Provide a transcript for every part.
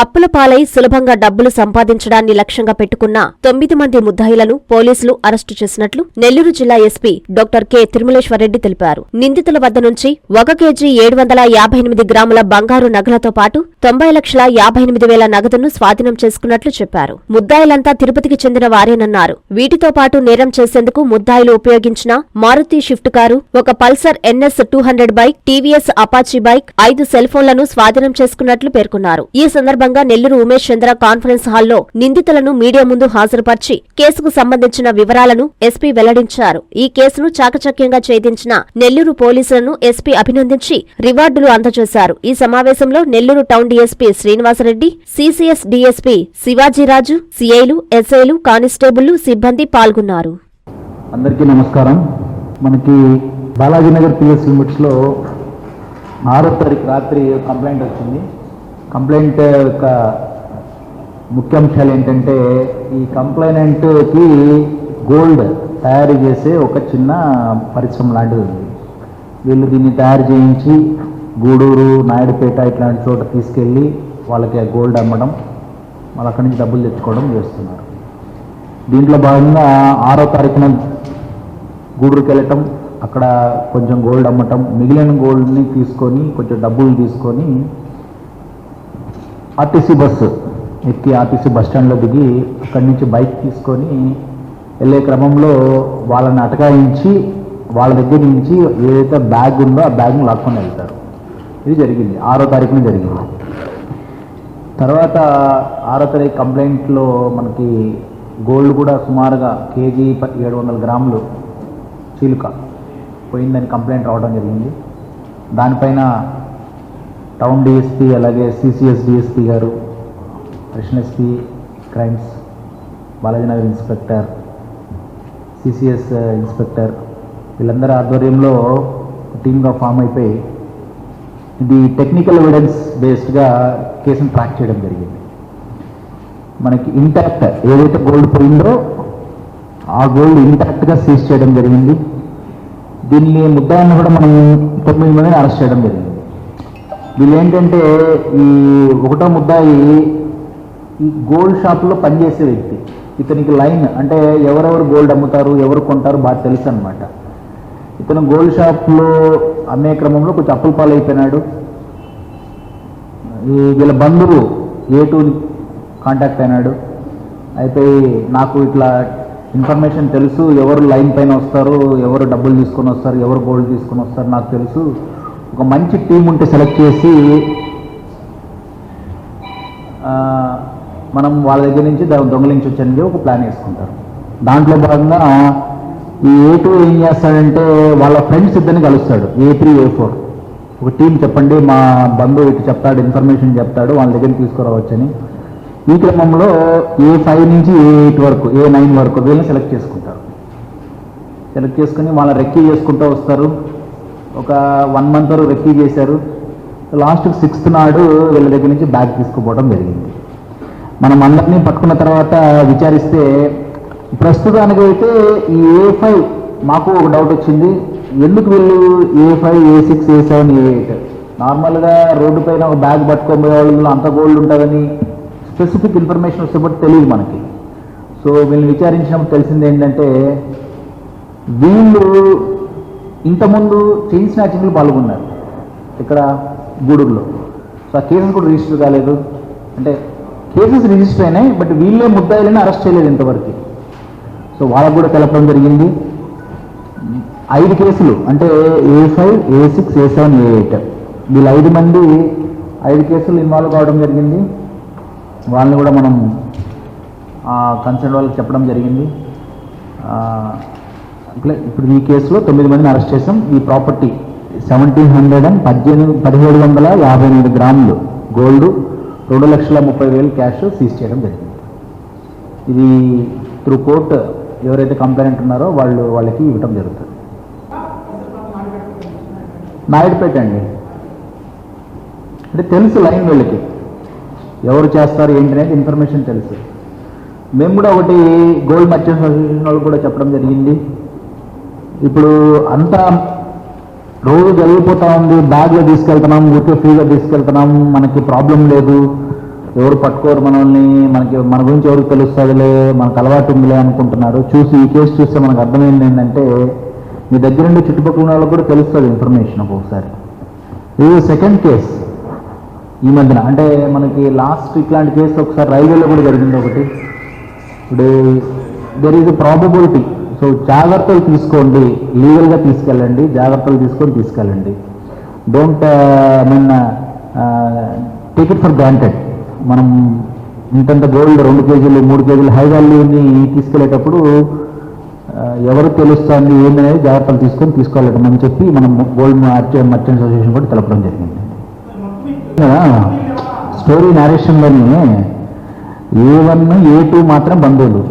అప్పుల పాలై సులభంగా డబ్బులు సంపాదించడాన్ని లక్ష్యంగా పెట్టుకున్న తొమ్మిది మంది ముద్దాయిలను పోలీసులు అరెస్టు చేసినట్లు నెల్లూరు జిల్లా ఎస్పీ డాక్టర్ కె. తిరుమలేశ్వరరెడ్డి తెలిపారు. నిందితుల వద్ద నుంచి ఒక కేజీ ఏడు వందల యాభై ఎనిమిది గ్రాముల బంగారు నగలతో పాటు తొంభై లక్షల యాభై ఎనిమిది వేల నగదును స్వాధీనం చేసుకున్నట్లు చెప్పారు. ముద్దాయిలంతా తిరుపతికి చెందిన వారేనన్నారు. వీటితో పాటు నేరం చేసేందుకు ముద్దాయిలు ఉపయోగించిన మారుతి షిఫ్ట్ కారు ఒక Pulsar NS two hundred bike TVS Apache bike ఐదు సెల్ ఫోన్లను స్వాధీనం చేసుకున్నట్లు పేర్కొన్నారు. ఈ సందర్భంగా నెల్లూరు ఉమేష్ చంద్ర కాన్ఫరెన్స్ హాల్లో నిందితులను మీడియా ముందు హాజరుపర్చి కేసుకు సంబంధించిన వివరాలను ఎస్పీ వెల్లడించారు. ఈ కేసును చాకచక్యంగా ఛేదించిన నెల్లూరు పోలీసులను ఎస్పీ అభినందించి రివార్డులు అందజేశారు. ఈ సమావేశంలో Nellore town DSP Srinivasareddy CCS DSP Shivajiraju సీఐలు ఎస్ఐలు కానిస్టేబుళ్ళు సిబ్బంది పాల్గొన్నారు. అందరికీ నమస్కారం. మనకి బాలాజీనగర్ పిఎస్ లిమిట్స్లో ఆరో తారీఖు రాత్రి కంప్లైంట్ వచ్చింది. కంప్లైంట్ యొక్క ముఖ్యాంశాలు ఏంటంటే ఈ కంప్లైనెంట్కి గోల్డ్ తయారు చేసే ఒక చిన్న పరిశ్రమ లాంటిది ఉంది. వీళ్ళు దీన్ని తయారు చేయించి గూడూరు నాయుడుపేట ఇట్లాంటి చోట తీసుకెళ్ళి వాళ్ళకి ఆ గోల్డ్ అమ్మడం వాళ్ళు అక్కడి నుంచి డబ్బులు తెచ్చుకోవడం చేస్తున్నారు. దీంట్లో భాగంగా ఆరో తారీఖున గూడూరుకి వెళ్ళటం అక్కడ కొంచెం గోల్డ్ అమ్మటం మిగిలిన గోల్డ్ని తీసుకొని కొంచెం డబ్బులు తీసుకొని ఆర్టీసీ బస్సు ఎక్కి ఆర్టీసీ బస్ స్టాండ్లో దిగి అక్కడి నుంచి బైక్ తీసుకొని వెళ్ళే క్రమంలో వాళ్ళని అటకాయించి వాళ్ళ దగ్గర నుంచి ఏదైతే బ్యాగ్ ఉందో ఆ బ్యాగ్ని లాక్కొని వెళ్తారు. ఇది జరిగింది. ఆరో తారీఖున జరిగింది. తర్వాత ఆరో తారీఖు కంప్లైంట్లో మనకి గోల్డ్ కూడా సుమారుగా కేజీ ఏడు వందల గ్రాములు చీలుక పోయిందని కంప్లైంట్ రావడం జరిగింది. దానిపైన టౌన్ డిఎస్పీ అలాగే సిసిఎస్ డిఎస్పీ గారు Krishna SP crimes Balajinagar inspector CCS inspector. వీళ్ళందరి ఆధ్వర్యంలో టీమ్గా ఫామ్ అయిపోయి ఇది టెక్నికల్ ఎవిడెన్స్ బేస్డ్గా కేసును ట్రాక్ చేయడం జరిగింది. మనకి ఇంటాక్ట్ ఏదైతే గోల్డ్ పోయిందో ఆ గోల్డ్ ఇంటాక్ట్గా సీజ్ చేయడం జరిగింది. దీన్ని ముద్దాయిని కూడా మనం తొమ్మిది మందిని అరెస్ట్ చేయడం జరిగింది. వీళ్ళు ఏంటంటే ఈ ఒకటో ముద్దాయి ఈ గోల్డ్ షాప్లో పనిచేసే వ్యక్తి. ఇతనికి లైన్ అంటే ఎవరెవరు గోల్డ్ అమ్ముతారు ఎవరు కొంటారు బాగా తెలుసు అనమాట ఇతను గోల్డ్ షాప్లో అమ్మే క్రమంలో కొంచెం అప్పుల పాలైపోయినాడు. ఈ వీళ్ళ బంధువు ఏ టూ కాంటాక్ట్ అయినాడు. అయితే నాకు ఇట్లా ఇన్ఫర్మేషన్ తెలుసు ఎవరు లైన్ పైన వస్తారు ఎవరు డబ్బులు తీసుకొని వస్తారు ఎవరు గోల్డ్ తీసుకొని వస్తారు నాకు తెలుసు. ఒక మంచి టీం ఉంటే సెలెక్ట్ చేసి మనం వాళ్ళ దగ్గర నుంచి దా- దొంగలించవచ్చని ఒక ప్లాన్ వేసుకుంటారు. దాంట్లో భాగంగా ఈ ఏ టూ ఏం చేస్తాడంటే వాళ్ళ ఫ్రెండ్స్ ఇద్దరిని కలుస్తాడు ఏ త్రీ ఏ ఫోర్ ఒక టీం చెప్పండి మా బంధువు ఇటు చెప్తాడు ఇన్ఫర్మేషన్ చెప్తాడు వాళ్ళ దగ్గర తీసుకురావచ్చని. ఈ క్రమంలో ఏ ఫైవ్ నుంచి ఏ ఎయిట్ వరకు ఏ నైన్ వరకు వీళ్ళని సెలెక్ట్ చేసుకుంటారు. సెలెక్ట్ చేసుకుని వాళ్ళ రెక్కీ చేసుకుంటూ వస్తారు. ఒక వన్ మంత్ వరకు రెక్కీ చేశారు. లాస్ట్ సిక్స్త్ నాడు వీళ్ళ దగ్గర నుంచి బ్యాగ్ తీసుకుపోవడం జరిగింది. మనం అందరినీ పట్టుకున్న తర్వాత విచారిస్తే ప్రస్తుతానికి అయితే ఈ ఏ ఫైవ్ మాకు ఒక డౌట్ వచ్చింది. ఎందుకు వీళ్ళు A five A six A seven A eight నార్మల్గా రోడ్డు పైన ఒక బ్యాగ్ పట్టుకొని వాళ్ళు అంత గోల్డ్ ఉంటుందని స్పెసిఫిక్ ఇన్ఫర్మేషన్ వచ్చేపట్టు తెలియదు మనకి. సో వీళ్ళని విచారించినప్పుడు తెలిసింది ఏంటంటే వీళ్ళు ఇంతకుముందు చైన్ స్నాచింగ్లో పాల్గొన్నారు. ఇక్కడ గూడూరులో. సో ఆ కేసెస్ కూడా రిజిస్టర్ కాలేదు. అంటే కేసెస్ రిజిస్టర్ అయినాయి బట్ వీళ్ళే ముద్దాయిలని అరెస్ట్ చేయలేదు ఇంతవరకు. సో వాళ్ళకు కూడా తెలపడం జరిగింది. ఐదు కేసులు అంటే A five A six A seven A eight. వీళ్ళు ఐదు మంది ఐదు కేసులు ఇన్వాల్వ్ కావడం జరిగింది. వాళ్ళని కూడా మనం కన్సర్న్ వాళ్ళకి చెప్పడం జరిగింది. ఇప్పుడు ఈ కేసులో తొమ్మిది మందిని అరెస్ట్ చేసాం ఈ ప్రాపర్టీ సెవెంటీన్ హండ్రెడ్ అండ్ పద్దెనిమిది పదిహేడు వందల యాభై ఎనిమిది గ్రాములు గోల్డ్ రెండు లక్షల ముప్పై వేలు క్యాష్ సీజ్ చేయడం జరిగింది. ఇది త్రూ కోర్ట్ ఎవరైతే కంప్లైంట్ ఉన్నారో వాళ్ళు వాళ్ళకి ఇవ్వటం జరుగుతుంది. నాయుడుపేట అండి. అంటే తెలుసు లైన్ వీళ్ళకి. ఎవరు చేస్తారు ఏంటి అనేది ఇన్ఫర్మేషన్ తెలుసు. మేము కూడా ఒకటి గోల్డ్ మర్చెంట్ అసోసియేషన్ వాళ్ళు కూడా చెప్పడం జరిగింది. ఇప్పుడు అంతా రోజు జరిగిపోతా ఉంది. బ్యాగ్లో తీసుకెళ్తున్నాం ఊరికే ఫ్రీగా తీసుకెళ్తున్నాం. మనకి ప్రాబ్లం లేదు. ఎవరు పట్టుకోరు మనల్ని. మనకి మన గురించి ఎవరికి తెలుస్తుందిలే. మనకు అలవాటు ఉందిలే అనుకుంటున్నారు. చూసి ఈ కేసు చూస్తే మనకు అర్థమైంది ఏంటంటే మీ దగ్గర ఉండే చుట్టుపక్కల ఉన్న వాళ్ళకి కూడా తెలుస్తుంది ఇన్ఫర్మేషన్ ఒక్కొక్కసారి ఇది సెకండ్ కేస్ ఈ మధ్యన అంటే మనకి లాస్ట్ ఇట్లాంటి కేసు ఒకసారి రైల్వేలో కూడా జరిగింది ఒకటి. ఇప్పుడు దెర్ ఈజ్ ప్రాబబిలిటీ సో జాగ్రత్తలు తీసుకోండి. లీగల్గా తీసుకెళ్ళండి. జాగ్రత్తలు తీసుకొని తీసుకెళ్ళండి. Don't mean take it for granted మనం ఇంతంత గోల్డ్ రెండు కేజీలు మూడు కేజీలు హై వాల్యూని తీసుకెళ్ళేటప్పుడు uh, ఎవరు తెలుస్తుంది ఏందనేది జాగ్రత్తలు తీసుకొని తీసుకోలేటమని చెప్పి మనం గోల్డ్ మర్చెంట్ మర్చెంట్ అసోసియేషన్ కూడా తెలపడం జరిగింది. స్టోరీ నేరేషన్లోనే ఏ వన్ ఏ టూ మాత్రం బంధువులు.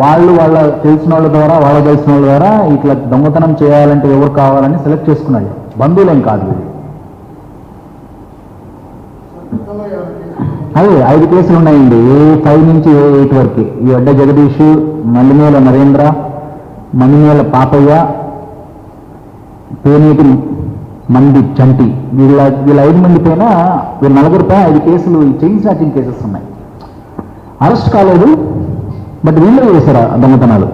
వాళ్ళు వాళ్ళ తెలిసిన వాళ్ళ ద్వారా వాళ్ళ తెలిసిన వాళ్ళ ద్వారా ఇట్లా దొంగతనం చేయాలంటే ఎవరు కావాలని సెలెక్ట్ చేసుకున్నాడు బంధువులేం కాదు అదే ఐదు కేసులు ఉన్నాయండి. ఏ ఫైవ్ నుంచి ఏ ఎయిట్ వరకు? ఈ అడ్డ జగదీష్ మల్లిమేల నరేంద్ర మణిమేల పాపయ్య పేనేటి మంది చంటి. వీళ్ళ వీళ్ళ ఐదు మంది పైన వీళ్ళ నలుగురు పైన ఐదు కేసులు చైన్ స్నాచింగ్ కేసెస్ ఉన్నాయి. అరెస్ట్ కాలేదు. బట్ వీళ్ళు చేశారు ఆ దొంగతనాలు?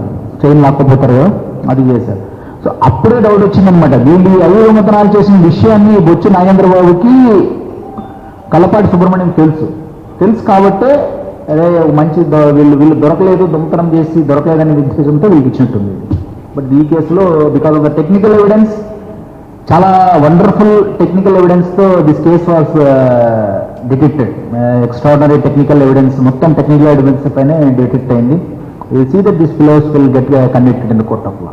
చైన్ లాక్కపోతారు కదా? అది చేశారు. సో అప్పుడే డౌట్ వచ్చిందనమాట వీళ్ళు ఈ దొంగతనాలు చేసిన విషయాన్ని బొచ్చు నాగేంద్రబాబుకి కలపాటి సుబ్రహ్మణ్యం తెలుసు. తెలుసు కాబట్టే అదే మంచి వీళ్ళు వీళ్ళు దొరకలేదు దొంగతనం చేసి దొరకలేదనే ఉద్దేశంతో వీళ్ళకి ఇచ్చినట్టుంది. బట్ ఈ కేసులో because of the technical evidence చాలా wonderful technical ఎవిడెన్స్తో this case was detected extraordinary technical evidence మొత్తం టెక్నికల్ ఎవిడెన్స్ పైన డిటెక్ట్ అయింది. See that this fellows will get convicted in court of law